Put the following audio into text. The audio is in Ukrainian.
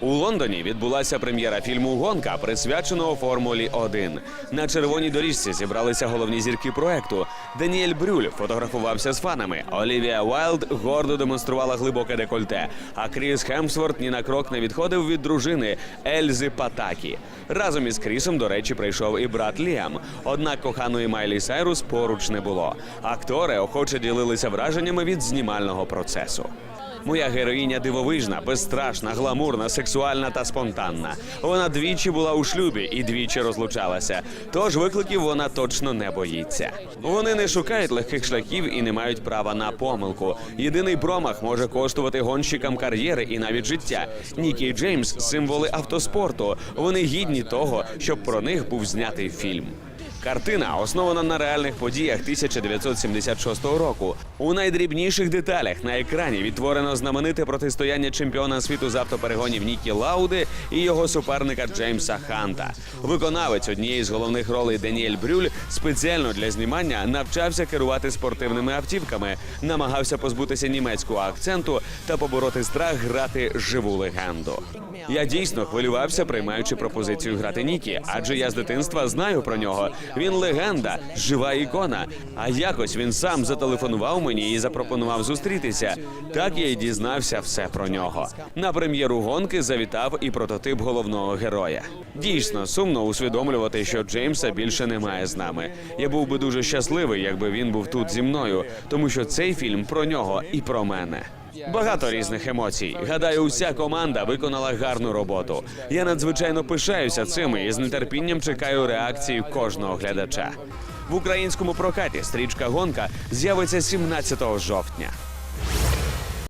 У Лондоні відбулася прем'єра фільму Гонка, присвяченого Формулі 1. На червоній доріжці зібралися головні зірки проекту. Даніель Брюль фотографувався з фанами. Олівія Уайлд гордо демонструвала глибоке декольте. А Кріс Хемсворт ні на крок не відходив від дружини Ельзи Патакі. Разом із Крісом, до речі, прийшов і брат Ліам. Однак коханої Майлі Сайрус поруч не було. Актори охоче ділилися враженнями від знімального процесу. Моя героїня дивовижна, безстрашна, гламурна, сексуальна та спонтанна. Вона двічі була у шлюбі і двічі розлучалася. Тож викликів вона точно не боїться. Вони не шукають легких шляхів і не мають права на помилку. Єдиний промах може коштувати гонщикам кар'єри і навіть життя. Нікі Джеймс символи автоспорту. Вони гідні того, щоб про них був знятий фільм. Картина основана на реальних подіях 1976 року. У найдрібніших деталях на екрані відтворено знамените протистояння чемпіона світу з автоперегонів Нікі Лауди і його суперника Джеймса Ханта. Виконавець однієї з головних ролей Даніель Брюль спеціально для знімання навчався керувати спортивними автівками, намагався позбутися німецького акценту та побороти страх грати живу легенду. Я дійсно хвилювався, приймаючи пропозицію грати Нікі, адже я з дитинства знаю про нього. Він легенда, жива ікона. А якось він сам зателефонував мені і запропонував зустрітися. Так я й дізнався все про нього. На прем'єру гонки завітав і прототип головного героя. Дійсно, сумно усвідомлювати, що Джеймса більше немає з нами. Я був би дуже щасливий, якби він був тут зі мною, тому що цей фільм про нього і про мене. Багато різних емоцій. Гадаю, уся команда виконала гарну роботу. Я надзвичайно пишаюся цим і з нетерпінням чекаю реакції кожного глядача. В українському прокаті стрічка гонка з'явиться 17 жовтня.